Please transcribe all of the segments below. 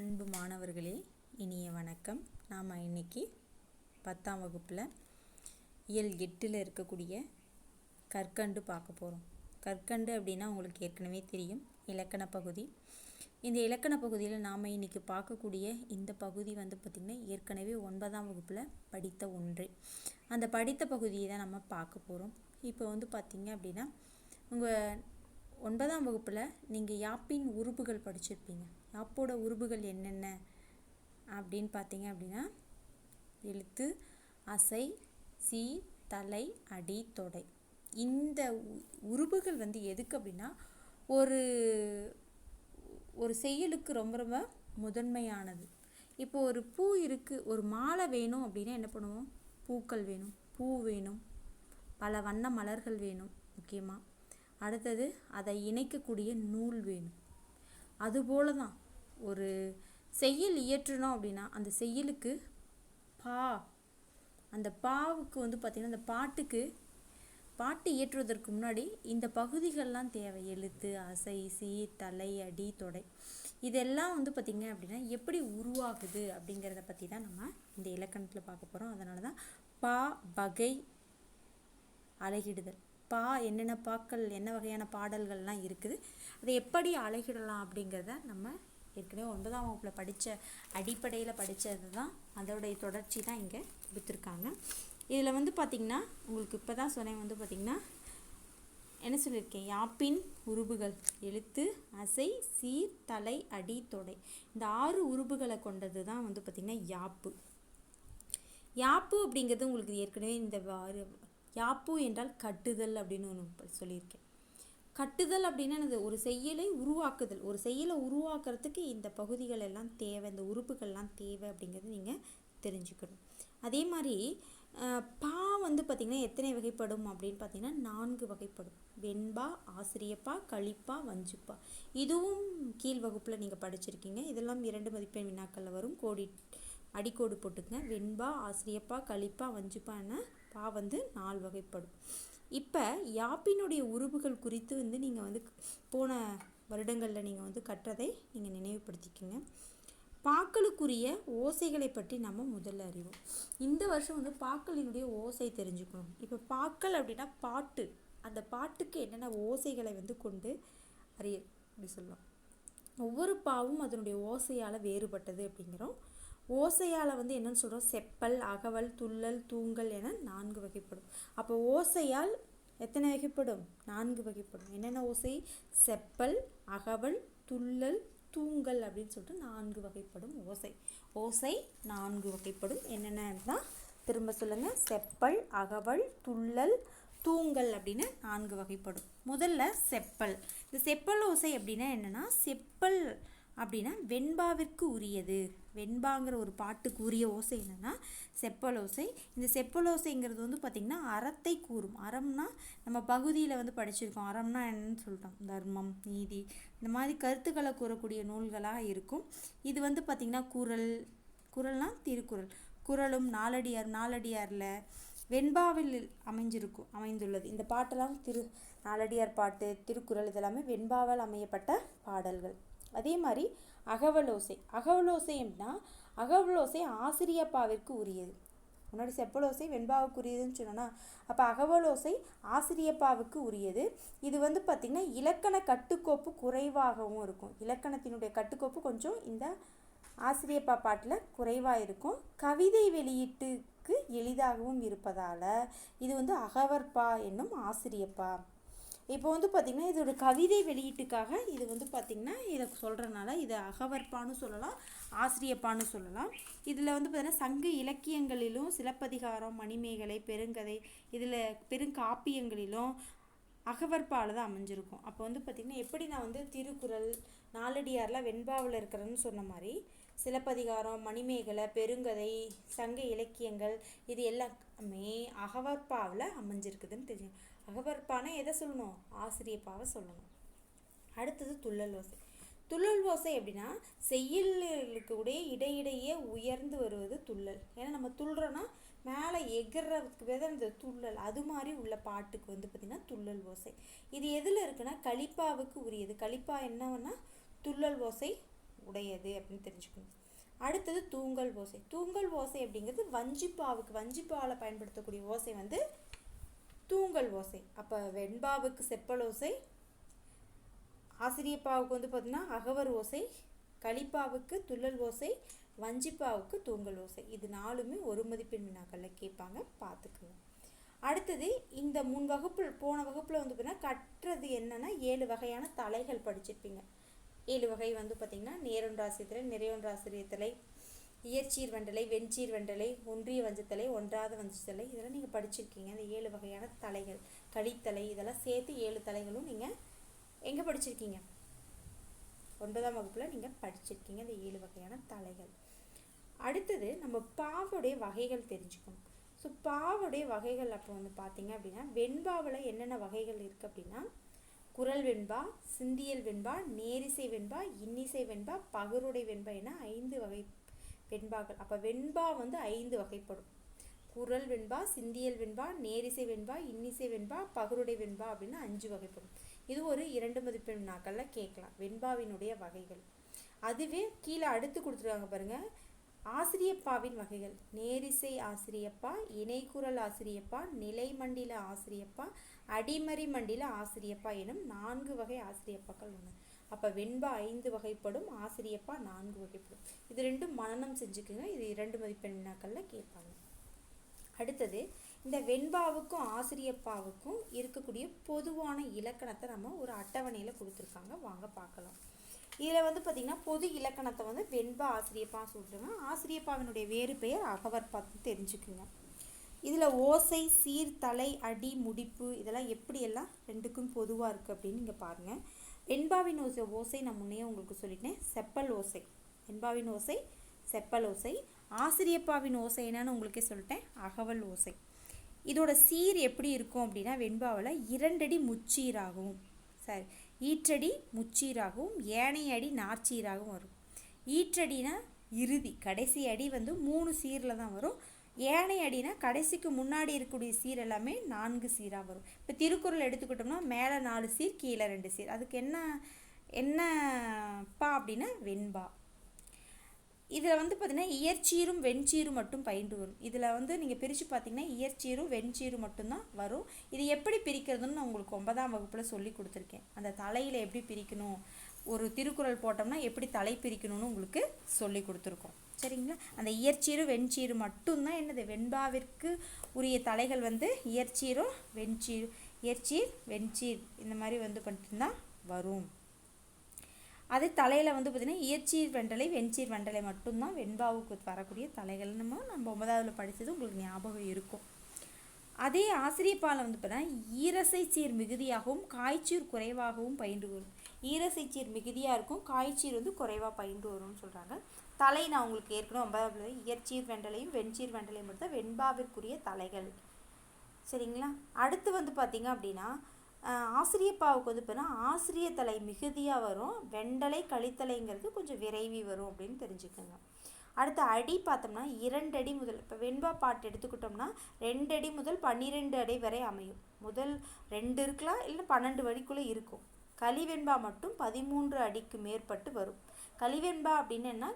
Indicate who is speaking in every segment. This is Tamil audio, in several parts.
Speaker 1: அன்பு மாணவர்களே இனிய வணக்கம். நாம் இன்னைக்கு பத்தாம் வகுப்பில் இயல் எட்டில் இருக்கக்கூடிய கற்கண்டு பார்க்க போகிறோம் கற்கண்டு அப்படின்னா உங்களுக்கு ஏற்கனவே தெரியும் இலக்கண பகுதி. இந்த இலக்கண பகுதியில் நாம் இன்னைக்கு பார்க்கக்கூடிய இந்த பகுதி வந்து பார்த்திங்கன்னா ஏற்கனவே ஒன்பதாம் வகுப்பில் படித்த ஒன்று. அந்த படித்த பகுதியை தான் நம்ம பார்க்க போகிறோம் இப்போ வந்து பார்த்திங்க அப்படின்னா உங்கள் ஒன்பதாம் வகுப்பில் நீங்கள் யாப்பின் உறுப்புகள் படிச்சிருப்பீங்க. யாப்போட உறுப்புகள் என்னென்ன அப்படின்னு பார்த்தீங்க அப்படின்னா எழுத்து அசை சி தலை அடி தொடை. இந்த உ- உறுப்புகள் வந்து எதுக்கு அப்படின்னா ஒரு ஒரு செயலுக்கு ரொம்ப ரொம்ப முதன்மையானது. இப்போ ஒரு பூ இருக்குது ஒரு மாலை வேணும் அப்படின்னா என்ன பண்ணுவோம்? பூக்கள் வேணும். பூ வேணும். பல வண்ண மலர்கள் வேணும் முக்கியமாக அடுத்தது அதை இணைக்கக்கூடிய நூல் வேணும். அதுபோல தான் ஒரு செய்யுள் இயற்றுனோம் அப்படின்னா அந்த செய்யுளுக்கு பா. அந்த பாவுக்கு வந்து பார்த்திங்கன்னா அந்த பாட்டுக்கு பாட்டு இயற்றுவதற்கு முன்னாடி இந்த பகுதிகள்லாம் தேவை. எழுத்து அசை சி தலை அடி தொடை. இதெல்லாம் வந்து பார்த்திங்க அப்படின்னா எப்படி உருவாகுது அப்படிங்கிறத பற்றி தான் நம்ம இந்த இலக்கணத்தில் பார்க்க போகிறோம் அதனால தான் பா வகை அழகிடுதல். பா என்னென்ன பாக்கள் என்ன வகையான பாடல்கள்லாம் இருக்குது அதை எப்படி அழகிடலாம் அப்படிங்கிறத நம்ம ஏற்கனவே ஒன்பதாம் வகுப்பில் படித்த அடிப்படையில் படித்தது தான் அதோடைய தொடர்ச்சி தான் இங்கே கொடுத்துருக்காங்க. இதில் வந்து பார்த்திங்கன்னா உங்களுக்கு இப்போ தான் சொன்னேன் வந்து பார்த்திங்கன்னா என்ன சொல்லியிருக்கேன்? யாப்பின் உருபுகள் எழுத்து அசை சீர் தலை அடி தொடை. இந்த ஆறு உருபுகளை கொண்டது தான் வந்து பார்த்திங்கன்னா யாப்பு. யாப்பு அப்படிங்கிறது உங்களுக்கு ஏற்கனவே இந்த வாரு யாப்பு என்றால் கட்டுதல் அப்படின்னு ஒன்று சொல்லியிருக்கேன். கட்டுதல் அப்படின்னா எனது ஒரு செயலை உருவாக்குதல். ஒரு செயலை உருவாக்குறதுக்கு இந்த பகுதிகள் எல்லாம் தேவை இந்த உறுப்புகள்லாம் தேவை அப்படிங்கிறது நீங்கள் தெரிஞ்சுக்கணும். அதே மாதிரி பா வந்து பார்த்திங்கன்னா எத்தனை வகைப்படும் அப்படின்னு பார்த்தீங்கன்னா நான்கு வகைப்படும். வெண்பா ஆசிரியப்பா கழிப்பா வஞ்சுப்பா. இதுவும் கீழ் வகுப்பில் நீங்கள் படிச்சிருக்கீங்க. இதெல்லாம் இரண்டு மதிப்பெண் வினாக்களில் வரும். கோடி அடிக்கோடு போட்டுக்கங்க. வெண்பா ஆசிரியப்பா கழிப்பா வஞ்சுப்பா பா வந்து நாலு வகைப்படும். இப்போ யாப்பினுடைய உறுப்புகள் குறித்து வந்து நீங்கள் வந்து போன வருடங்களில் நீங்கள் வந்து கற்றதை நீங்கள் நினைவுபடுத்திக்கோங்க. பாக்களுக்குரிய ஓசைகளை பற்றி நம்ம முதல்ல அறிவோம். இந்த வருஷம் வந்து பாக்களினுடைய ஓசை தெரிஞ்சுக்கணும். இப்போ பாக்கள் அப்படின்னா பாட்டு. அந்த பாட்டுக்கு என்னென்ன ஓசைகளை வந்து கொண்டு அறிய அப்படி சொல்லலாம். ஒவ்வொரு பாவும் அதனுடைய ஓசையால் வேறுபட்டது அப்படிங்கிறோம். ஓசையால் வந்து என்னென்னு சொல்கிறோம் செப்பல் அகவல் துள்ளல் தூங்கல் என நான்கு வகைப்படும். அப்போ ஓசையால் எத்தனை வகைப்படும்? நான்கு வகைப்படும். என்னென்ன ஓசை? செப்பல் அகவல் துள்ளல் தூங்கல் அப்படின்னு சொல்லிட்டு நான்கு வகைப்படும் ஓசை. ஓசை நான்கு வகைப்படும். என்னென்னா திரும்ப சொல்லுங்கள் செப்பல் அகவல் துள்ளல் தூங்கல் அப்படின்னு நான்கு வகைப்படும். முதல்ல செப்பல். இந்த செப்பல் ஓசை அப்படின்னா என்னென்னா செப்பல் அப்படின்னா வெண்பாவிற்கு உரியது. வெண்பாங்கிற ஒரு பாட்டுக்கு உரிய ஓசை என்னன்னா செப்பலோசை. இந்த செப்பலோசைங்கிறது வந்து பார்த்திங்கன்னா அறத்தை கூறும். அறம்னா நம்ம பகுதியில் வந்து படிச்சிருக்கோம். அறம்னா என்னன்னு சொல்லிட்டோம் தர்மம் நீதி. இந்த மாதிரி கருத்துக்களை கூறக்கூடிய நூல்களாக இருக்கும். இது வந்து பார்த்திங்கன்னா குறள் குரல்னால் திருக்குறள். குறளும் நாலடியார் நாலடியாரில் வெண்பாவில் அமைஞ்சிருக்கும் அமைந்துள்ளது. இந்த பாட்டெல்லாம் திரு நாலடியார் பாட்டு திருக்குறள் இதெல்லாமே வெண்பாவால் அமையப்பட்ட பாடல்கள். அதே மாதிரி அகவலோசை. அகவலோசைன்னா அப்படின்னா அகவலோசை ஆசிரியப்பாவிற்கு உரியது. முன்னாடி செப்பலோசை வெண்பாவுக்கு உரியதுன்னு சொன்னோன்னா அப்போ அகவலோசை ஆசிரியப்பாவுக்கு உரியது. இது வந்து பார்த்திங்கன்னா இலக்கண கட்டுக்கோப்பு குறைவாகவும் இருக்கும். இலக்கணத்தினுடைய கட்டுக்கோப்பு கொஞ்சம் இந்த ஆசிரியப்பா பாட்டில் குறைவாக இருக்கும். கவிதை வெளியீட்டுக்கு எளிதாகவும் இருப்பதால் இது வந்து அகவற்பா என்னும் ஆசிரியப்பா. இப்போ வந்து பார்த்திங்கன்னா இதோட கவிதை வெளியீட்டுக்காக இது வந்து பார்த்திங்கன்னா இதை சொல்கிறனால இதை அகவற்பான்னு சொல்லலாம் ஆசிரியப்பான்னு சொல்லலாம். இதில் வந்து பார்த்திங்கன்னா சங்க இலக்கியங்களிலும் சிலப்பதிகாரம் மணிமேகலை பெருங்கதை இதில் பெருங்காப்பியங்களிலும் அகவற்பால் தான் அமைஞ்சிருக்கும். அப்போ வந்து பார்த்திங்கன்னா எப்படி நான் வந்து திருக்குறள் நாலடியாரில் வெண்பாவில் இருக்கிறேன்னு சொன்ன மாதிரி சிலப்பதிகாரம் மணிமேகலை பெருங்கதை சங்க இலக்கியங்கள் இது எல்லாமே அகவற்பாவில் அமைஞ்சிருக்குதுன்னு தெரியும். அகவற்பானா எதை சொல்லணும்? ஆசிரியப்பாவை சொல்லணும். அடுத்தது துள்ளல் ஓசை. துள்ளல் ஓசை அப்படின்னா செய்யுளுக்கு உடைய இடையிடையே உயர்ந்து வருவது துள்ளல். ஏன்னா நம்ம துள்ளுறோன்னா மேலே எகிறதுக்கு விதம் இந்த துள்ளல். அது மாதிரி உள்ள பாட்டுக்கு வந்து பார்த்திங்கன்னா துள்ளல் ஓசை. இது எதில் இருக்குன்னா கலிப்பாவுக்கு உரியது. கலிப்பா என்னன்னா துள்ளல் ஓசை உடையது அப்படின்னு தெரிஞ்சுக்கணும். அடுத்தது தூங்கல் ஓசை. தூங்கல் ஓசை அப்படிங்கிறது வஞ்சிப்பாவுக்கு வஞ்சிப்பாவில் பயன்படுத்தக்கூடிய ஓசை வந்து தூங்கல் ஓசை. அப்போ வெண்பாவுக்கு செப்பல் ஓசை ஆசிரியப்பாவுக்கு வந்து பார்த்திங்கன்னா அகவர் ஓசை களிப்பாவுக்கு துள்ளல் ஓசை வஞ்சிப்பாவுக்கு தூங்கல் ஓசை. இது நாலுமே ஒரு மதிப்பெண் வினாக்களில் கேட்பாங்க பார்த்துக்குங்க. அடுத்தது இந்த முன் வகுப்பில் போன வகுப்பில் வந்து பார்த்தீங்கன்னா கட்டுறது என்னென்னா ஏழு வகையான தலைகள் படிச்சிருப்பீங்க. ஏழு வகை வந்து பார்த்திங்கன்னா நேரொன்றாசிரியத்தலை நிறையொன்றாசிரியத்தலை இயற்சீர் வண்டலை வெண்சீர் வண்டலை ஒன்றிய வஞ்சத்தலை ஒன்றாத வஞ்சத்தலை இதெல்லாம் நீங்கள் படிச்சிருக்கீங்க. இந்த ஏழு வகையான தலைகள் கழித்தலை இதெல்லாம் சேர்த்து ஏழு தலைகளும் நீங்கள் எங்கே படிச்சிருக்கீங்க? ஒன்பதாம் வகுப்பில் நீங்கள் படிச்சிருக்கீங்க இந்த ஏழு வகையான தலைகள். அடுத்தது நம்ம பாவுடைய வகைகள் தெரிஞ்சுக்கணும். ஸோ பாவுடைய வகைகள் அப்போ வந்து பார்த்தீங்க அப்படின்னா வெண்பாவில் என்னென்ன வகைகள் இருக்குது அப்படின்னா குரல் வெண்பா சிந்தியல் வெண்பா நேரிசை வெண்பா இன்னிசை வெண்பா பகருடை வெண்பா என ஐந்து வகை வெண்பாக்கள். அப்போ வெண்பா வந்து ஐந்து வகைப்படும். குரல் வெண்பா சிந்தியல் வெண்பா நேரிசை வெண்பா இன்னிசை வெண்பா பகருடை வெண்பா அப்படின்னு அஞ்சு வகைப்படும். இது ஒரு இரண்டு மதிப்பெண் வினாக்களில் கேட்கலாம். வெண்பாவினுடைய வகைகள். அதுவே கீழே அடுத்து கொடுத்துருக்காங்க பாருங்கள் ஆசிரியப்பாவின் வகைகள். நேரிசை ஆசிரியப்பா இணைக்குரல் ஆசிரியப்பா நிலைமண்டில ஆசிரியப்பா அடிமறி மண்டில ஆசிரியப்பா எனும் நான்கு வகை ஆசிரியப்பாக்கள் உள்ளன. அப்போ வெண்பா ஐந்து வகைப்படும் ஆசிரியப்பா நான்கு வகைப்படும். இது ரெண்டும் மனநம் செஞ்சுக்குங்க. இது இரண்டு மதிப்பெண் வினாக்களில் கேட்பாங்க. அடுத்தது இந்த வெண்பாவுக்கும் ஆசிரியப்பாவுக்கும் இருக்கக்கூடிய பொதுவான இலக்கணத்தை நம்ம ஒரு அட்டவணையில் கொடுத்துருக்காங்க. வாங்க பார்க்கலாம். இதில் வந்து பார்த்திங்கன்னா பொது இலக்கணத்தை வந்து வெண்பா ஆசிரியப்பா சொல்லிட்டுருங்க ஆசிரியப்பாவினுடைய வேறு பெயர் அகவர் பார்த்து தெரிஞ்சுக்குங்க. இதில் ஓசை சீர் தலை அடி முடிப்பு இதெல்லாம் எப்படியெல்லாம் ரெண்டுக்கும் பொதுவாக இருக்குது அப்படின்னு நீங்கள் பாருங்கள். வெண்பாவின் ஓசை ஓசை நான் முன்னே உங்களுக்கு சொல்லிட்டேன். செப்பல் ஓசை. வெண்பாவின் ஓசை செப்பல் ஓசை. ஆசிரியப்பாவின் ஓசை என்னன்னு உங்களுக்கே சொல்லிட்டேன். அகவல் ஓசை. இதோட சீர் எப்படி இருக்கும் அப்படின்னா வெண்பாவில் இரண்டடி முச்சீராகவும் சாரி ஈற்றடி முச்சீராகவும் ஏனைய அடி நாற்சீராகவும் வரும். ஈற்றடினா இறுதி கடைசி அடி வந்து மூணு சீரில் தான் வரும். ஏனைய அடினா கடைசிக்கு முன்னாடி இருக்கக்கூடிய சீர் எல்லாமே நான்கு சீராக வரும். இப்போ திருக்குறள் எடுத்துக்கிட்டோம்னா மேலே நாலு சீர் கீழே ரெண்டு சீர். அதுக்கு என்ன என்ன பா அப்படின்னா வெண்பா. இதில் வந்து பார்த்திங்கன்னா இயற்சீரும் வெண்சீரும் மட்டும் பயின்று வரும். இதில் வந்து நீங்கள் பிரித்து பார்த்தீங்கன்னா இயற்சீரும் வெண்சீரும் மட்டும்தான் வரும். இது எப்படி பிரிக்கிறதுன்னு நான் உங்களுக்கு ஒன்பதாம் வகுப்பில் சொல்லி கொடுத்துருக்கேன். அந்த தலையில் எப்படி பிரிக்கணும் ஒரு திருக்குறள் போட்டோம்னா எப்படி தலை பிரிக்கணும்னு உங்களுக்கு சொல்லி கொடுத்துருக்கோம். சரிங்களா? அந்த இயற்சீரும் வெண்சீரும் மட்டும்தான் என்னது? வெண்பாவிற்கு உரிய தலைகள் வந்து இயற்சீரும் வெண்சீர் இயற்சீர் வெண்சீர் இந்த மாதிரி வந்து பண்ணிட்டு வரும். அது தலையில் வந்து பார்த்திங்கன்னா இயற்சீர் வெண்டலை வெண்சீர் வெண்டலை மட்டும்தான் வெண்பாவுக்கு வரக்கூடிய தலைகள். நம்ம நம்ம ஒன்பதாவதுல படித்தது உங்களுக்கு ஞாபகம் இருக்கும். அதே ஆசிரியப்பாலை வந்து பார்த்தீங்கன்னா ஈரசை சீர் மிகுதியாகவும் காய்ச்சீர் குறைவாகவும் பயின்று வரும். ஈரசை சீர் மிகுதியாக இருக்கும் காய்ச்சீர் வந்து குறைவாக பயின்று வரும்னு சொல்கிறாங்க தலை நான் உங்களுக்கு ஏற்கனவே ஒன்பதாவது இயற்சீர் வெண்டலையும் வெண்சீர் வெண்டலையும் மட்டும் வெண்பாவிற்குரிய தலைகள். சரிங்களா? அடுத்து வந்து பார்த்திங்க அப்படின்னா ஆசிரியப்பாவுக்கு வந்து பார்த்தீங்கன்னா ஆசிரிய தலை மிகுதியாக வரும் வெண்டலை கழித்தலைங்கிறது கொஞ்சம் விரைவி வரும் அப்படின்னு தெரிஞ்சுக்கோங்க. அடுத்து அடி பார்த்தோம்னா இரண்டு அடி முதல் இப்போ வெண்பா பாட்டு எடுத்துக்கிட்டோம்னா ரெண்டு அடி முதல் பன்னிரெண்டு அடி வரை அமையும். முதல் ரெண்டு இருக்கலாம் இல்லை பன்னெண்டு அடிக்குள்ளே இருக்கும். களி வெண்பா மட்டும் பதிமூன்று அடிக்கு மேற்பட்டு வரும். களிவெண்பா அப்படின்னு என்ன?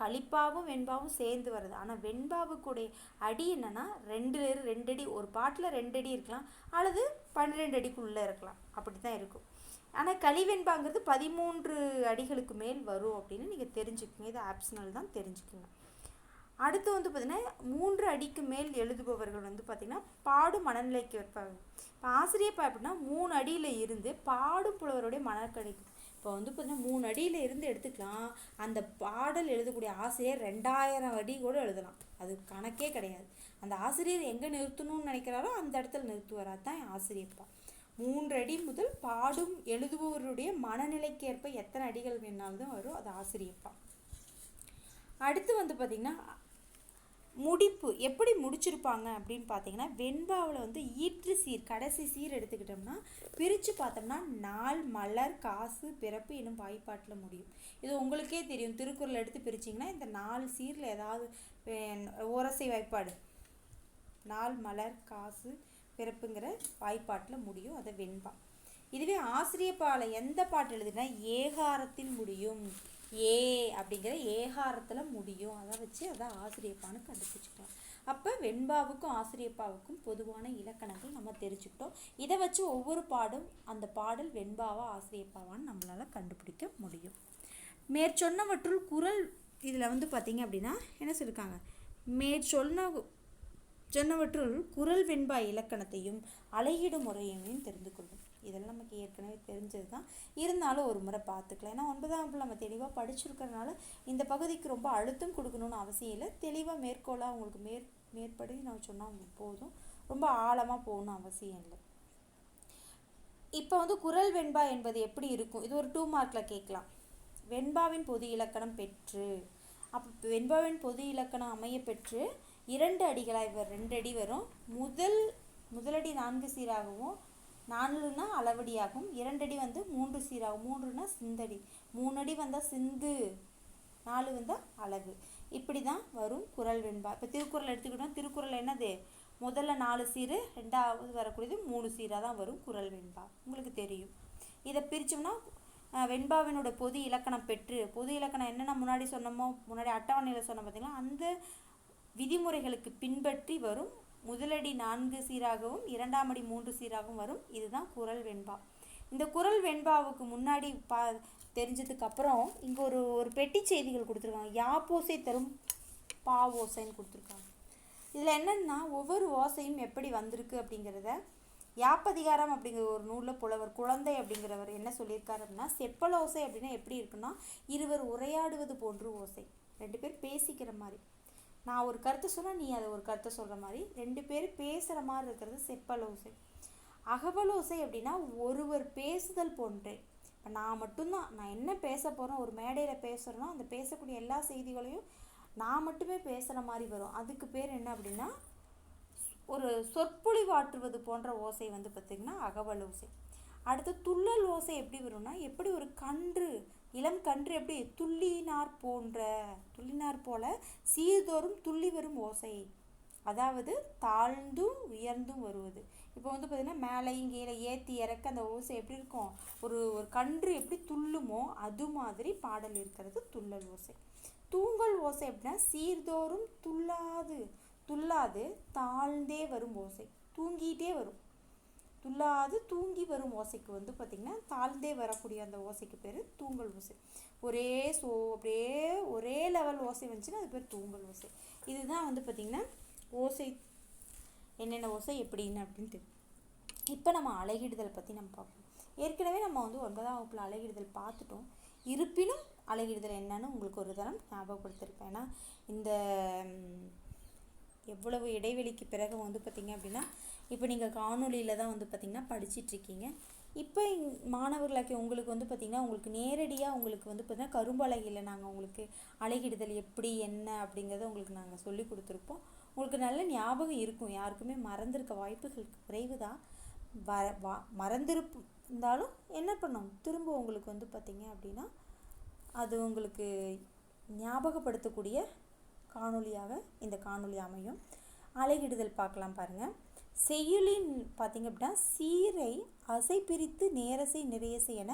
Speaker 1: களிப்பாவும் வெண்பாவும் சேர்ந்து வருது. ஆனால் வெண்பாவுக்குடைய அடி என்னென்னா ரெண்டு ரெண்டு அடி ஒரு பாட்டில் ரெண்டு அடி இருக்கலாம். அல்லது பன்னிரெண்டு அடிக்குள்ளே இருக்கலாம். அப்படி தான் இருக்கும். ஆனால் களிவெண்பாங்கிறது பதிமூன்று அடிகளுக்கு மேல் வரும் அப்படின்னு நீங்கள் தெரிஞ்சுக்கோங்க. இது ஆப்ஷனல் தான் தெரிஞ்சுக்கோங்க. அடுத்து வந்து பார்த்திங்கன்னா மூன்று அடிக்கு மேல் எழுதுபவர்கள் வந்து பார்த்திங்கன்னா பாடும் மனநிலைக்கு வைப்பாங்க இப்போ ஆசிரியப்பா அப்படின்னா மூணு அடியில் இருந்து பாடும் புலவருடைய மனக்கடைக்கு இப்போ வந்து பார்த்தீங்கன்னா மூணு அடியில் இருந்து எடுத்துக்கலாம். அந்த பாடல் எழுதக்கூடிய ஆசிரியர் ரெண்டாயிரம் அடி கூட எழுதலாம். அது கணக்கே கிடையாது. அந்த ஆசிரியர் எங்கே நிறுத்தணும்னு நினைக்கிறாரோ அந்த இடத்துல நிறுத்துவார். தான் ஆசிரியப்பா மூன்று அடி முதல் பாடும் எழுதுபவருடைய மனநிலைக்கேற்ப எத்தனை அடிகள் வேணாலும் தான் வரும். அது ஆசிரியப்பா அடுத்து வந்து பார்த்திங்கன்னா முடிப்பு எப்படி முடிச்சிருப்பாங்க அப்படின்னு பார்த்தீங்கன்னா வெண்பாவில் வந்து ஈற்று சீர் கடைசி சீர் எடுத்துக்கிட்டோம்னா பிரித்து பார்த்தோம்னா நாள் மலர் காசு பிறப்பு என்னும் வாய்ப்பாட்டில் முடியும். இது உங்களுக்கே தெரியும். திருக்குறள் எடுத்து பிரிச்சிங்கன்னா இந்த நாலு சீரில் ஏதாவது ஓரசை வாய்ப்பாடு. நாள் மலர் காசு பிறப்புங்கிற வாய்ப்பாட்டில் முடியும். அதை வெண்பா. இதுவே ஆசிரியப்பாலை எந்த பாட்டு எழுதுனா ஏகாரத்தில் முடியும். ஏ அப்படிங்கிற ஏகாரத்தில் முடியும். அதை வச்சு அதை ஆசிரியப்பான்னு கண்டுபிடிச்சிக்கலாம் அப்போ வெண்பாவுக்கும் ஆசிரியப்பாவுக்கும் பொதுவான இலக்கணங்கள் நம்ம தெரிஞ்சுக்கிட்டோம். இதை வச்சு ஒவ்வொரு பாடும் அந்த பாடல் வெண்பாவா ஆசிரியப்பாவான்னு நம்மளால் கண்டுபிடிக்க முடியும். மேற்சொன்னவற்றுள் குரல் இதில் வந்து பார்த்திங்க அப்படின்னா என்ன சொல்லியிருக்காங்க மேற்சொன்ன சொன்னவற்றுள் குரல் வெண்பா இலக்கணத்தையும் அலையிடும் முறையையும் தெரிந்து கொள்ளும். இதெல்லாம் நமக்கு ஏற்கனவே தெரிஞ்சது தான். இருந்தாலும் ஒரு முறை பார்த்துக்கலாம். ஏன்னா ஒன்பதாம் வகுப்பில் நம்ம தெளிவாக படிச்சிருக்கறனால இந்த பகுதிக்கு ரொம்ப அழுத்தம் கொடுக்கணும்னு அவசியம் இல்லை. தெளிவாக மேற்கோளாக உங்களுக்கு மேற் மேற்படி நான் சொன்னால் உங்களுக்கு போதும். ரொம்ப ஆழமாக போகணும் அவசியம் இல்லை. இப்போ வந்து குரல் வெண்பா என்பது எப்படி இருக்கும்? இது ஒரு டூ மார்க்கில் கேட்கலாம். வெண்பாவின் பொது இலக்கணம் பெற்று அப்போ வெண்பாவின் பொது இலக்கணம் அமைய பெற்று இரண்டு அடிகளாக இவர் ரெண்டு அடி வரும். முதல் முதலடி நான்கு சீராகவும் நாலுனா அளவடியாகும். இரண்டடி வந்து மூன்று சீராகும். மூன்றுனா சிந்தடி. மூணு அடி வந்தால் சிந்து. நாலு வந்தால் அழகு. இப்படி தான் வரும் குரல் வெண்பா. இப்போ திருக்குறள் எடுத்துக்கிட்டோம். திருக்குறள் என்னது? முதல்ல நாலு சீரு ரெண்டாவது வரக்கூடியது மூணு சீராக தான் வரும் குரல் வெண்பா. உங்களுக்கு தெரியும். இதை பிரித்தோம்னா வெண்பாவினோட பொது இலக்கணம் பெற்று பொது இலக்கணம் என்னென்ன முன்னாடி சொன்னோமோ முன்னாடி அட்டவணையில் சொன்னோம் பார்த்தீங்களா அந்த விதிமுறைகளுக்கு பின்பற்றி வரும் முதலடி நான்கு சீராகவும் இரண்டாம் அடி மூன்று சீராகவும் வரும். இதுதான் குரல் வெண்பா. இந்த குரல் வெண்பாவுக்கு முன்னாடி பா தெரிஞ்சதுக்கு அப்புறம் இங்கே ஒரு ஒரு பெட்டி செய்திகள் கொடுத்துருக்காங்க. யாப்போசை தரும் பா ஓசைன்னு கொடுத்துருக்காங்க. இதில் என்னென்னா ஒவ்வொரு ஓசையும் எப்படி வந்திருக்கு அப்படிங்கிறத யாப்பதிகாரம் அப்படிங்கிற ஒரு நூலில் புலவர் குழந்தை அப்படிங்கிறவர் என்ன சொல்லியிருக்காரு அப்படின்னா செப்பல் ஓசை அப்படின்னா எப்படி இருக்குன்னா இருவர் உரையாடுவது போன்று ஓசை. ரெண்டு பேர் பேசிக்கிற மாதிரி. நான் ஒரு கருத்தை சொன்னால் நீ அதை ஒரு கருத்தை சொல்கிற மாதிரி. ரெண்டு பேர் பேசுகிற மாதிரி இருக்கிறது செப்பலோசை. அகவலோசை அப்படின்னா ஒருவர் பேசுதல் போன்றே. இப்போ நான் மட்டும்தான் நான் என்ன பேச போகிறேன் ஒரு மேடையில் பேசுகிறேன்னா அந்த பேசக்கூடிய எல்லா செய்திகளையும் நான் மட்டுமே பேசுகிற மாதிரி வரும். அதுக்கு பேர் என்ன அப்படின்னா ஒரு சொற்பொழிவாற்றுவது போன்ற ஓசை வந்து பார்த்திங்கன்னா அகவல் ஓசை அடுத்து துள்ளல் ஓசை எப்படி வரும்னா எப்படி ஒரு கன்று இளம் கன்று எப்படி? துள்ளினார் போன்ற துள்ளினார் போல சீர்தோறும் துள்ளி வரும் ஓசை. அதாவது தாழ்ந்தும் உயர்ந்தும் வருவது. இப்போ வந்து பார்த்திங்கன்னா மேலையும் கீழே ஏற்றி இறக்க அந்த ஓசை எப்படி இருக்கும்? ஒரு ஒரு கன்று எப்படி துள்ளுமோ அது மாதிரி பாடல் இருக்கிறது துள்ளல் ஓசை. தூங்கல் ஓசை அப்படின்னா சீர்தோறும் துள்ளாது துள்ளாது தாழ்ந்தே வரும் ஓசை. தூங்கிட்டே வரும். துள்ளாது தூங்கி வரும் ஓசைக்கு வந்து பார்த்திங்கன்னா தாழ்ந்தே வரக்கூடிய அந்த ஓசைக்கு பேர் தூங்கல் ஓசை. ஒரே சோ அப்படியே ஒரே லெவல் ஓசை வந்துச்சுன்னா அது பேர் தூங்கல் ஓசை. இதுதான் வந்து பார்த்திங்கன்னா ஓசை என்னென்ன ஓசை எப்படின்னு அப்படின்ட்டு இப்போ நம்ம அழகிடுதல் பற்றி நம்ம பார்ப்போம். ஏற்கனவே நம்ம வந்து ஒன்பதாம் வகுப்பில் அழகிடுதல் பார்த்துட்டோம். இருப்பினும் அழகிடுதல் என்னன்னு உங்களுக்கு ஒரு தரம் ஞாபகப்படுத்திருப்பேன் ஏன்னா இந்த எவ்வளவு இடைவெளிக்கு பிறகு வந்து பார்த்திங்க அப்படின்னா இப்போ நீங்கள் காணொலியில் தான் வந்து பார்த்திங்கன்னா படிச்சிட்டு இருக்கீங்க இப்போ மாணவர்களாக்கி உங்களுக்கு வந்து பார்த்திங்கன்னா உங்களுக்கு நேரடியாக உங்களுக்கு வந்து பார்த்திங்கன்னா கரும்பலகையில் நாங்கள் உங்களுக்கு அலைகிடுதல் எப்படி என்ன அப்படிங்கிறத உங்களுக்கு நாங்கள் சொல்லி கொடுத்துருப்போம். உங்களுக்கு நல்ல ஞாபகம் இருக்கும். யாருக்குமே மறந்துருக்க வாய்ப்புகள் குறைவு தான். வர வா மறந்துருப்பு இருந்தாலும் என்ன பண்ணோம் திரும்ப உங்களுக்கு வந்து பார்த்திங்க அப்படின்னா அது உங்களுக்கு ஞாபகப்படுத்தக்கூடிய காணொலியாக இந்த காணொலி அமையும். அலைகிடுதல் பார்க்கலாம் பாருங்கள் செய்யுளின் பார்த்தீங்க அப்படின்னா சீரை அசை பிரித்து நேரசை நிறையசை என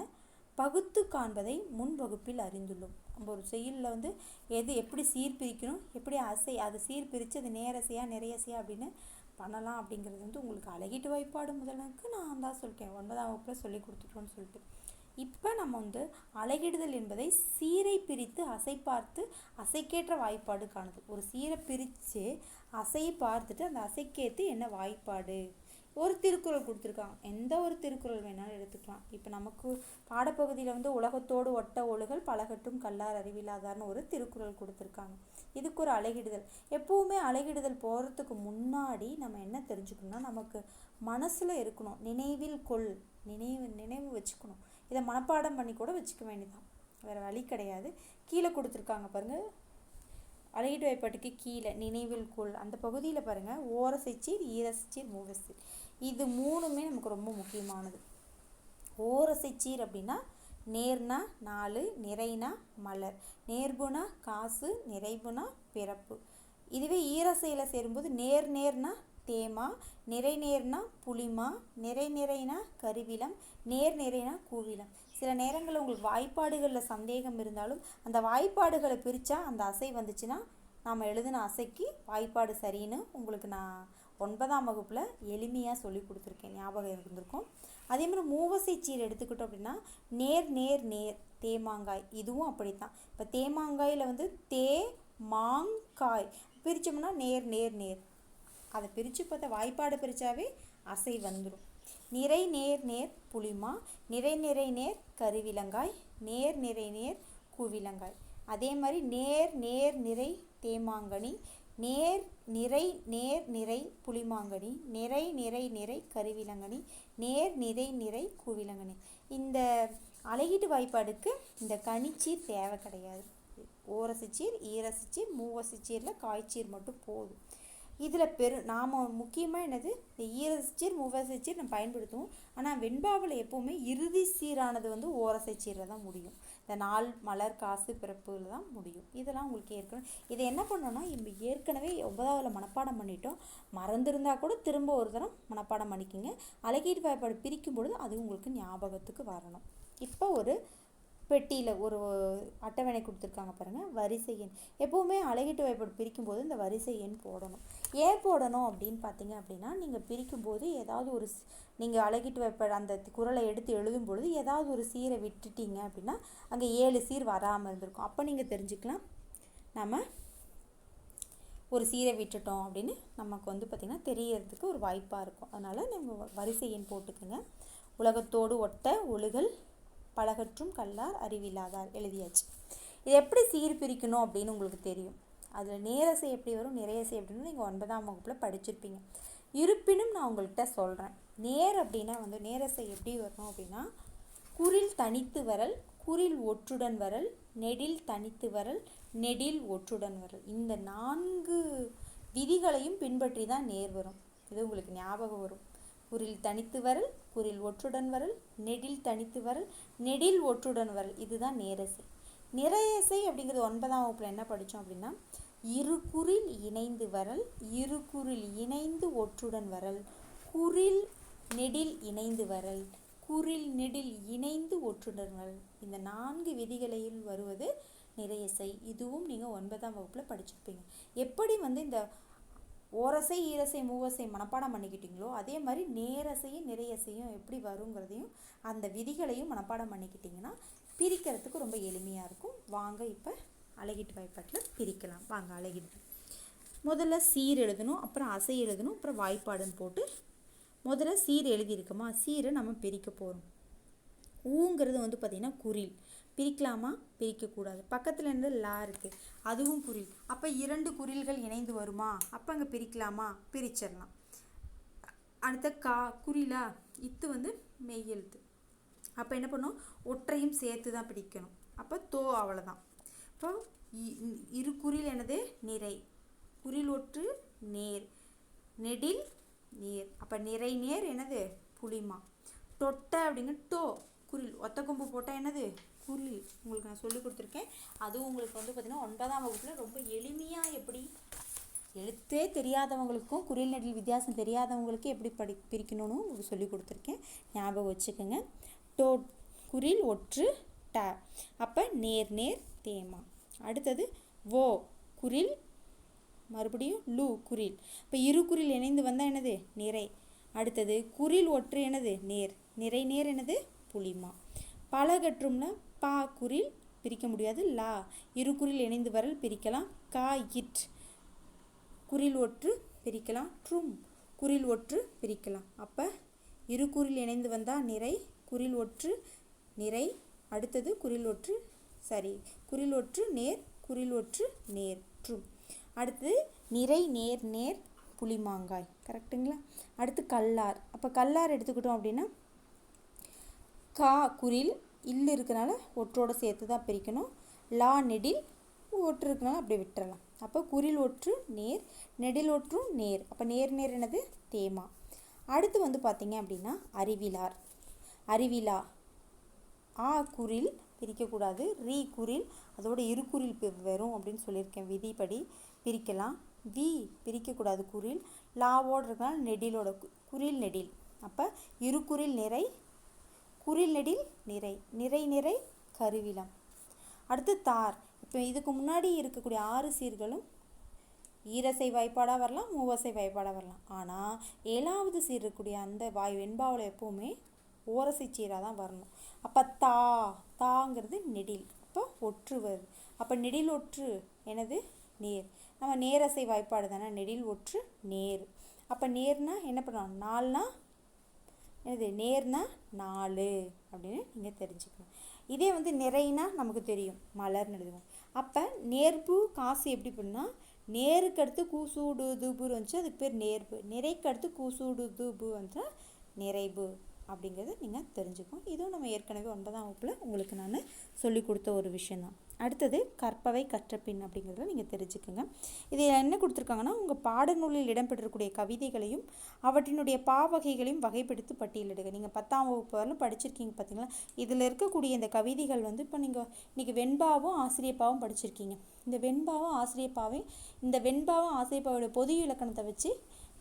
Speaker 1: பகுத்து காண்பதை முன் வகுப்பில் அறிந்துள்ளோம். நம்ம ஒரு செய்யுளில் வந்து எது எப்படி சீர் பிரிக்கணும் எப்படி அசை அதை சீர் பிரித்து அது நேரசையா நிறையசையா அப்படின்னு பண்ணலாம் அப்படிங்கிறது வந்து உங்களுக்கு அழகிட்டு வாய்ப்பாடு முதலுக்கு நான் தான் சொல்லிட்டேன் ஒன்பதாம் வகுப்பில் சொல்லி கொடுத்துட்டோன்னு சொல்லிட்டு. இப்போ நம்ம வந்து அலகிடுதல் என்பதை சீரை பிரித்து அசை பார்த்து அசைக்கேற்ற வாய்ப்பாடு காணுது. ஒரு சீரை பிரித்து அசையை பார்த்துட்டு அந்த அசைக்கேற்று என்ன வாய்ப்பாடு? ஒரு திருக்குறள் கொடுத்துருக்காங்க. எந்த ஒரு திருக்குறள் வேணாலும் எடுத்துக்கலாம். இப்போ நமக்கு பாடப்பகுதியில் வந்து உலகத்தோடு ஒட்ட ஒழுகல் பலகட்டும் கல்லார் அறிவில்லாதார்னு ஒரு திருக்குறள் கொடுத்துருக்காங்க. இதுக்கு ஒரு அழகிடுதல். எப்பவுமே அழகிடுதல் போகிறதுக்கு முன்னாடி நம்ம என்ன தெரிஞ்சுக்கணும்னா நமக்கு மனசில் இருக்கணும். நினைவில் கொள். நினைவு நினைவு வச்சுக்கணும். இதை மனப்பாடம் பண்ணி கூட வச்சுக்க வேண்டியதான் வேறு வழி கிடையாது. கீழே கொடுத்துருக்காங்க பாருங்கள் அழகிட்டு வாய்ப்பாட்டுக்கு கீழே நினைவில் கொள். அந்த பகுதியில் பாருங்கள் ஓரசைச்சீர் ஈரசைச்சீர் மூவசீர் இது மூணுமே நமக்கு ரொம்ப முக்கியமானது. ஓரசைச்சீர் அப்படின்னா நேர்னா நாலு நிறைனா மலர். நேர்புனா காசு நிறைவுனா பிறப்பு. இதுவே ஈரசையில் சேரும்போது நேர் நேர்னா தேமா நிறை நேர்னா புளிமா நிறை நிறைனா கருவிலம் நேர் நிறைனா கூவிலம் சில நேரங்களில் உங்களுக்கு வாய்ப்பாடுகளில் சந்தேகம் இருந்தாலும் அந்த வாய்ப்பாடுகளை பிரித்தா அந்த அசை வந்துச்சுன்னா நாம் எழுதின அசைக்கு வாய்ப்பாடு சரின்னு உங்களுக்கு நான் ஒன்பதாம் வகுப்பில் எளிமையாக சொல்லி கொடுத்துருக்கேன். ஞாபகம் இருந்திருக்கும். அதே மாதிரி மூவசை சீர் எடுத்துக்கிட்டோம் அப்படின்னா நேர் நேர் நேர் தேமாங்காய். இதுவும் அப்படித்தான். இப்போ தேமாங்காயில் வந்து தே மாங்காய் பிரித்தோம்னா நேர் நேர் நேர். அதை பிரித்து பார்த்தா வாய்ப்பாடு பிரித்தாவே அசை வந்துடும் நிறை நேர் நேர் புளிமா நிறை நிறை நேர் கருவிலங்காய் நேர் நிறை நேர் கூவிலங்காய். அதே மாதிரி நேர் நேர் நிறை தேமாங்கனி நேர் நிறை நேர் நிறை புளிமாங்கனி நிறை நிறை நிறை கருவிலங்கனி நேர் நிறை நிறை கூவிலங்கனி. இந்த அழகீட்டு வாய்ப்பாடுக்கு இந்த கனிச்சீர் தேவை கிடையாது. ஓரசிச்சீர் ஈரசிச்சீர் மூவசிச்சீரில் காய்ச்சீர் மட்டும் போதும். இதில் பெரு நாம் முக்கியமாக என்னது? இந்த ஈரசிச்சீர் முவசைச்சீர் நம்ம பயன்படுத்துவோம். ஆனால் வெண்பாவில் எப்போவுமே இறுதி சீரானது வந்து ஓரசைச்சீரில் தான் முடியும். இந்த நாள் மலர் காசு பிறப்புல தான் முடியும். இதெல்லாம் உங்களுக்கு ஏற்கனவே இதை என்ன பண்ணோன்னா இப்போ ஏற்கனவே ஒன்பதாவதுல மனப்பாடம் பண்ணிட்டோம். மறந்துருந்தா கூட திரும்ப ஒரு தரம் மனப்பாடம் பண்ணிக்கோங்க. அழகீட்டு வாய்ப்பாடு பிரிக்கும் பொழுது அது உங்களுக்கு ஞாபகத்துக்கு வரணும். இப்போ ஒரு பெட்டியில் ஒரு அட்டவணை கொடுத்துருக்காங்க பாருங்கள் வரிசை எண். எப்போவுமே அழகிட்டு வாய்ப்பாடு பிரிக்கும்போது இந்த வரிசை எண் போடணும். ஏன் போடணும் அப்படின்னு பார்த்தீங்க அப்படின்னா நீங்கள் பிரிக்கும்போது ஏதாவது ஒரு நீங்கள் அழகிட்டு வாய்ப்பாடு அந்த குரலை எடுத்து எழுதும் பொழுது ஏதாவது ஒரு சீரை விட்டுட்டீங்க அப்படின்னா அங்கே ஏழு சீர் வராமல் இருந்திருக்கும். அப்போ நீங்கள் தெரிஞ்சுக்கலாம். நம்ம ஒரு சீரை விட்டுட்டோம் அப்படின்னு நமக்கு வந்து பார்த்திங்கன்னா தெரியறதுக்கு ஒரு வாய்ப்பாக இருக்கும். அதனால் நம்ம வரிசை எண் போட்டுக்கோங்க. உலகத்தோடு ஒட்ட ஒழுகல் பழகற்றும் கல்லார் அறிவில்லாதார் எழுதியாச்சு. இது எப்படி சீர் பிரிக்கணும் அப்படின்னு உங்களுக்கு தெரியும். அதில் நேரசை எப்படி வரும் நிறையசை அப்படின்னு நீங்கள் ஒன்பதாம் வகுப்பில் படிச்சிருப்பீங்க. இருப்பினும் நான் உங்கள்கிட்ட சொல்கிறேன் நேர் அப்படின்னா வந்து நேரசை எப்படி வரணும் அப்படின்னா குரில் தனித்து வரல் குரில் ஒற்றுடன் வரல் நெடில் தனித்து வரல் நெடில் ஒற்றுடன் வரல். இந்த நான்கு விதிகளையும் பின்பற்றி தான் நேர் வரும். இது உங்களுக்கு ஞாபகம் வரும். குரில் தனித்து வரல் குரில் ஒற்றுடன் வரல் நெடில் தனித்து வரல் நெடில் ஒற்றுடன் வரல். இதுதான் நேரசை. நிறையசை அப்படிங்கிறது ஒன்பதாம் வகுப்பில் என்ன படித்தோம் அப்படின்னா இரு குரில் இணைந்து வரல் இரு குரில் இணைந்து ஒற்றுடன் வரல். குரில் நெடில் இணைந்து வரல். குரில் நெடில் இணைந்து ஒற்றுடன் வரல். இந்த நான்கு விதிகளையில் வருவது நிறையசை இதுவும் நீங்கள் ஒன்பதாம் வகுப்பில் படிச்சிருப்பீங்க. எப்படி வந்து இந்த ஓரசை ஈரசை மூவசை மனப்பாடம் பண்ணிக்கிட்டீங்களோ அதே மாதிரி நேரசையும் நிறையசையும் எப்படி வருங்கிறதையும் அந்த விதிகளையும் மனப்பாடம் பண்ணிக்கிட்டிங்கன்னா பிரிக்கிறதுக்கு ரொம்ப எளிமையாக இருக்கும். வாங்க இப்போ அழகிட்டு வாய்ப்பாட்டில் பிரிக்கலாம். வாங்க அழகிட்டு. முதல்ல சீர் எழுதணும் அப்புறம் அசை எழுதணும் அப்புறம் வாய்ப்பாடுன்னு போட்டு முதல்ல சீர் எழுதியிருக்கோமா? சீரை நம்ம பிரிக்க போகிறோம் ஊங்கிறது வந்து பார்த்திங்கன்னா குரில். பிரிக்கலாமா? பிரிக்கக்கூடாது. பக்கத்தில் இருந்து லா இருக்குது அதுவும் குரில். அப்போ இரண்டு குரில்கள் இணைந்து வருமா? அப்போ அங்கே பிரிக்கலாமா? பிரிச்சிடலாம். அடுத்த கா குறிலா இத்து வந்து மெய்யெழுத்து அப்போ என்ன பண்ணும்? ஒற்றையும் சேர்த்து தான் பிடிக்கணும் அப்போ தோ அவ்வளோதான் இப்போ இரு குறில் எனது நிறை. குறில் ஒற்று நேர். நெடில் நீர். அப்போ நிறை நேர் எனது புளிமா. தொட்ட அப்படிங்க டோ. குரில். ஒத்த கொம்பு போட்டால் என்னது? குரில் உங்களுக்கு நான் சொல்லி கொடுத்துருக்கேன். அதுவும் உங்களுக்கு வந்து பார்த்திங்கன்னா ஒன்பதாம் வகுப்பில் ரொம்ப எளிமையாக எப்படி எழுத்தே தெரியாதவங்களுக்கும் குறில் நெடில் வித்தியாசம் தெரியாதவங்களுக்கு எப்படி படி பிரிக்கணும்னு உங்களுக்கு சொல்லி கொடுத்துருக்கேன். ஞாபகம் வச்சுக்கோங்க. டோ குரில் ஒற்று ட. அப்போ நேர் நேர் தேமா. அடுத்தது ஓ குரில் மறுபடியும் லூ குரில். இப்போ இரு குரில் இணைந்து வந்தால் என்னது? நிறை. அடுத்தது குரில் ஒற்று என்னது? நேர். நிறை நேர் என்னது? புளிமா பலகற்றும்னா பா குரில் பிரிக்க முடியாது. லா இரு குரில் இணைந்து வரல் பிரிக்கலாம். கா இட் குரில் ஒற்று பிரிக்கலாம். ட்ரும் குரில் ஒற்று பிரிக்கலாம். அப்போ இரு குரில் இணைந்து வந்தால் நிறை குரில் ஒற்று நிறை அடுத்தது குரில் ஒற்று சரி குரில் ஒற்று நேர் குரில் ஒற்று நேர் ட்ரும். அடுத்தது நிறை நேர் நேர் புளிமாங்காய். கரெக்டுங்களா? அடுத்து கல்லார். அப்போ கல்லார் எடுத்துக்கிட்டோம் அப்படின்னா கா குரில் இல்லு இருக்கனால ஒற்றோட சேர்த்து தான் பிரிக்கணும். லா நெடில் ஒற்று இருக்கனால அப்படியே விட்டுறலாம். அப்போ குரில் ஒற்று நேர் நெடில் ஒற்றும் நேர். அப்போ நேர் நேர் என்னது? தேமா. அடுத்து வந்து பார்த்தீங்க அப்படின்னா அறிவிலார். அறிவிலா ஆ குரில் பிரிக்கக்கூடாது ரீ குரில் அதோட இரு குரில் வரும் அப்படின்னு சொல்லியிருக்கேன். விதிப்படி பிரிக்கலாம். வி பிரிக்கக்கூடாது குரில். லாவோடு இருக்கனால நெடிலோட கு- குரில் நெடில். அப்போ இரு நிறை குரில் நெடில் நிறை நிறை நிறை கருவிலம். அடுத்து தார். இப்போ இதுக்கு முன்னாடி இருக்கக்கூடிய ஆறு சீர்களும் ஈரசை வாய்ப்பாடாக வரலாம் மூவசை வாய்ப்பாடாக வரலாம். ஆனால் ஏழாவது சீர் இருக்கக்கூடிய அந்த வாய் வெண்பாவில் எப்போவுமே ஓரசை சீராக தான் வரணும். அப்போ தா தாங்கிறது நெடில். அப்போ ஒற்று வருது அப்போ நெடில் ஒற்று எனது நேர். நம்ம நேரசை வாய்ப்பாடு தானே நெடில் ஒற்று நேர். அப்போ நேர்னா என்ன பண்ணலாம் நாலுனா என்னது நேர்னா நாலு அப்படின்னு நீங்கள் தெரிஞ்சுக்கணும். இதே வந்து நிறைனா நமக்கு தெரியும் மலர்னு எழுதுவோம். அப்போ நேர்பு காசு எப்படி பண்ணால் நேருக்கு அடுத்து கூசூடு தூபு வந்துச்சு அதுக்கு பேர் நேர்பு. நிறைக்கு அடுத்து கூசூடு தூபு வந்துச்சா நிறைவு அப்படிங்கிறத நீங்கள் தெரிஞ்சுக்கணும். இதுவும் நம்ம ஏற்கனவே ஒன்பதாம் வகுப்பில் உங்களுக்கு நான் சொல்லி கொடுத்த ஒரு விஷயந்தான் அடுத்தது கற்பவை கற்றபின் அப்படிங்கிறத நீங்கள் தெரிஞ்சுக்கோங்க. இது என்ன கொடுத்துருக்காங்கன்னா உங்கள் பாடநூலில் இடம்பெற்றக்கூடிய கவிதைகளையும் அவற்றினுடைய பாவகைகளையும் வகைப்படுத்தி பட்டியலிடுங்க. நீங்கள் பத்தாம் வகுப்பு வரலும் படிச்சிருக்கீங்க பார்த்தீங்களா இதில் இருக்கக்கூடிய இந்த கவிதைகள் வந்து இப்போ நீங்கள் இன்றைக்கி வெண்பாவும் ஆசிரியப்பாவும் படிச்சிருக்கீங்க. இந்த வெண்பாவும் ஆசிரியப்பாவையும் இந்த வெண்பாவும் ஆசிரியப்பாவோட பொது இலக்கணத்தை வச்சு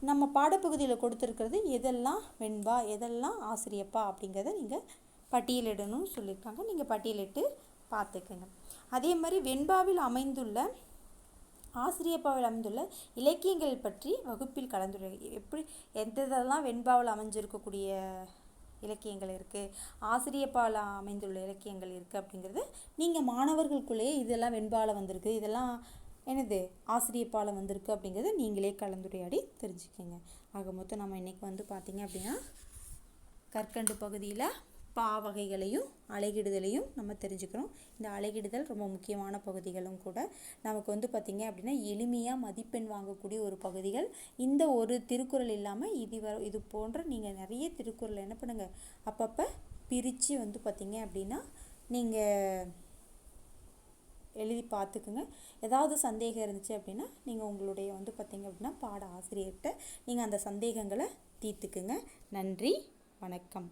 Speaker 1: நம்ம பாடப்பகுதியில் கொடுத்துருக்கிறது எதெல்லாம் வெண்பா எதெல்லாம் ஆசிரியப்பா அப்படிங்கிறத நீங்கள் பட்டியலிடணும்னு சொல்லியிருக்காங்க. நீங்கள் பட்டியலிட்டு பார்த்துக்கங்க. அதே மாதிரி வெண்பாவில் அமைந்துள்ள ஆசிரியப்பாவில் அமைந்துள்ள இலக்கியங்கள் பற்றி வகுப்பில் கலந்துரை எப்படி எந்த இதெல்லாம் வெண்பாவில் அமைஞ்சிருக்கக்கூடிய இலக்கியங்கள் இருக்குது ஆசிரியப்பாவில் அமைந்துள்ள இலக்கியங்கள் இருக்குது அப்படிங்கிறது நீங்கள் மாணவர்களுக்குள்ளேயே இதெல்லாம் வெண்பாவில் வந்திருக்கு இதெல்லாம் என்னது ஆசிரியப்பால் வந்திருக்கு அப்படிங்கிறத நீங்களே கலந்துரையாடி தெரிஞ்சுக்கோங்க. ஆக மொத்தம் நம்ம இன்றைக்கி வந்து பார்த்திங்க அப்படின்னா கற்கண்டு பகுதியில் பா வகைகளையும் அலைகிடுதலையும் நம்ம தெரிஞ்சுக்கிறோம். இந்த அலைகிடுதல் ரொம்ப முக்கியமான பகுதிகளும் கூட. நமக்கு வந்து பார்த்திங்க அப்படின்னா எளிமையாக மதிப்பெண் வாங்கக்கூடிய ஒரு பகுதிகள். இந்த ஒரு திருக்குறள் இல்லாமல் இது வர இது போன்ற நீங்கள் நிறைய திருக்குறள் என்ன பண்ணுங்கள் அப்பப்போ பிரித்து வந்து பார்த்திங்க அப்படின்னா நீங்கள் எழுதி பார்த்துக்குங்க ஏதாவது சந்தேகம் இருந்துச்சு அப்படின்னா நீங்கள் உங்களுடைய வந்து பார்த்திங்க அப்படின்னா பாட ஆசிரியர்கிட்ட நீங்கள் அந்த சந்தேகங்களை தீர்த்துக்குங்க. நன்றி வணக்கம்.